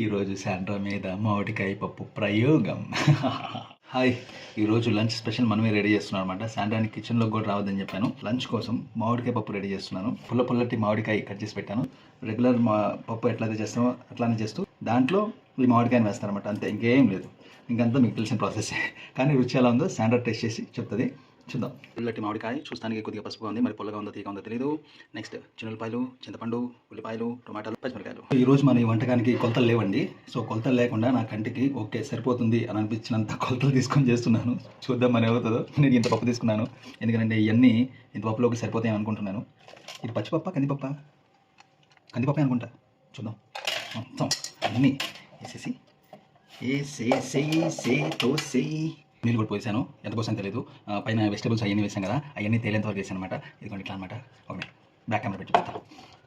ఈరోజు శాండ్రా మీద మామిడికాయ పప్పు ప్రయోగం. హాయ్ ఈరోజు లంచ్ స్పెషల్ మనమే రెడీ చేస్తున్నాం అనమాట శాండ్రాని కిచెన్లో కూడా రావద్దని చెప్పాను. లంచ్ కోసం మామిడికాయ పప్పు రెడీ చేస్తున్నాను. పుల్ల పుల్లటి మామిడికాయ కట్ చేసి పెట్టాను. రెగ్యులర్ మా పప్పు ఎట్లయితే చేస్తామో అట్లానే చేస్తూ దాంట్లో ఈ మామిడికాయని వేస్తారనమాట అంతే ఇంకేం లేదు. ఇంకంతా మీకు తెలిసిన ప్రాసెస్ కానీ రుచి ఎలా ఉందో శాండ్రా టేస్ట్ చేసి చెప్తుంది. చూద్దాం. ఉల్లటి మామిడికాయ చూస్తానికి కొద్దిగా పసుపుగా ఉంది మరి పుల్లగా ఉందో తీగా ఉందో తెలియదు నెక్స్ట్ చిన్నపాయలు చింతపండు ఉల్లిపాయలు టొమాటాలు పచ్చిమిరకాయలు ఈరోజు మన ఈ వంటకానికి కొలతలు లేవండి. సో కొలతలు లేకుండా నా కంటికి ఓకే సరిపోతుంది అని అనిపించినంత కొలతలు తీసుకొని చేస్తున్నాను. చూద్దాం మరి అవుతుందో. నేను ఇంత పప్పు తీసుకున్నాను. ఎందుకంటే ఇవన్నీ ఇంత పప్పులోకి సరిపోతాయని అనుకుంటున్నాను. ఇది పచ్చిపప్ప కందిపప్ప కందిపప్పే అనుకుంటా. చూద్దాం. మొత్తం అన్నీ వేసేసి వేసేసేసే తోసేయి నీళ్ళు కూడా పోసాను ఎంత పోసాను తెలియదు పైన వెజిటబుల్స్ అవన్నీ వేసాను కదా అవన్నీ తేలేంత వరకు వేసాను అనమాట ఇదిగోండి ఇట్లా అనమాట ఓకే బ్యాక్ కెమెరా పెట్టి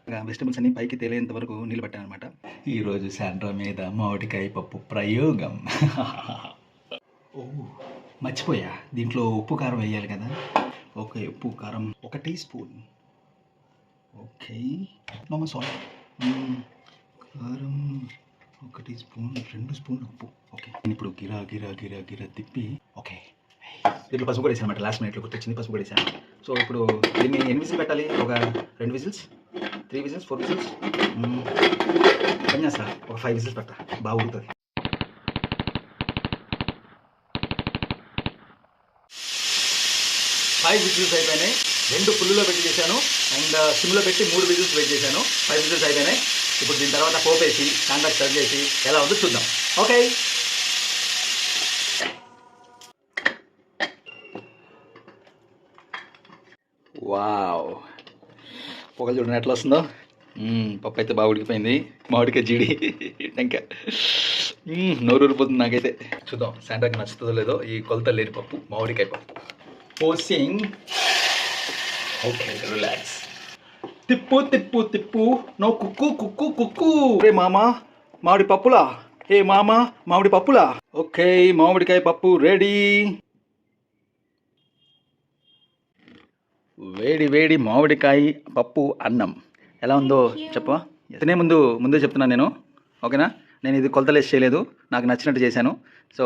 ఇంకా వెజిటబుల్స్ అన్ని పైకి తేలేంత వరకు నీళ్ళు పట్టాను అనమాట ఈరోజు శాండ్రా మీద మామిడికాయ పప్పు ప్రయోగం. ఓ మర్చిపోయా. దీంట్లో ఉప్పు కారం వేయాలి కదా. ఓకే ఉప్పు కారం ఒక టీ స్పూన్. ఓకే. నమ్మ సాల్ట్. కారం. ఒక టీ స్పూన్ రెండు స్పూన్ ఉప్పు. ఓకే. నేను ఇప్పుడు గిరా గిరా గిరా గిరా తిప్పి ఓకే. దీంట్లో పసుపు కూడా వేసాను లాస్ట్ మినిట్లో గుర్తొచ్చింది పసుపు కూడా వేసాను. సో ఇప్పుడు దీన్ని ఎన్ని విజిల్ పెట్టాలి? ఒక రెండు whistles? Three whistles? Four whistles? పని చేస్తా. ఒక ఫైవ్ విజిల్స్ పెట్టా బాగా ఉడుతుంది ఫైవ్ విజిల్స్ అయిపోయినాయి. రెండు ఫుల్లో పెట్టి చేశాను. అండ్ uh, సిమ్లో పెట్టి మూడు విజిల్స్ వెయిట్ చేశాను. ఫైవ్ విజిల్స్ అయిపోయినాయి. ఇప్పుడు దీని తర్వాత పోపేసి కాంటాక్ట్ సర్వ్ చేసి ఎలా ఉందో చూద్దాం. ఓకే వావ్ పొగలు చూడండి ఎట్లా వస్తుందో? పప్పు అయితే బాగా ఉడికిపోయింది. మామిడికాయ జీడి. ఇంకా మ్మ్, నోరు ఊరిపోతుంది నాకైతే. చూద్దాం శాంటాకి నచ్చుతుందో లేదో? ఈ కొలత లేని పప్పు మామిడికాయ పప్పు. పోసింగ్ ఓకే రిలాక్స్ తిప్పు తిప్పు తిప్పు. నో కుక్కు కుక్కు కుక్కు. రే మామ మామిడి పప్పులా? ఏ మామ మామిడి పప్పులా? ఓకే మామిడికాయ పప్పు రెడీ. వేడి వేడి మామిడికాయ పప్పు అన్నం. ఎలా ఉందో చెప్పవా? తినే ముందు ముందే చెప్తున్నాను నేను. ఓకేనా? నేను ఇది కొలతలేసి చేయలేదు. నాకు నచ్చినట్టు చేశాను. సో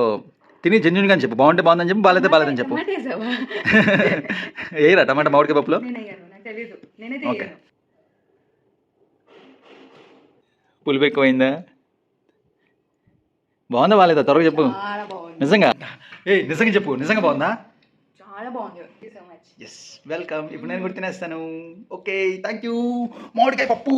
తిని జెన్యున్గా చెప్పు. బాగుంటే బాగుందని చెప్పు బాగాలేతే బాగాలేదని చెప్పు? ఏరా టమాటా మామిడికాయ పప్పులో? ఓకే. పులుపు ఎక్కువైందా? బాగుందా బాగాలేదా త్వరగా చెప్పు. నిజంగా? ఏ నిజంగా చెప్పు. నిజంగా బాగుందా? చాలా ఎస్ వెల్కమ్ ఇప్పుడు నేను కూడా తినేస్తాను. ఓకే థ్యాంక్ యూ మామిడికాయ పప్పు.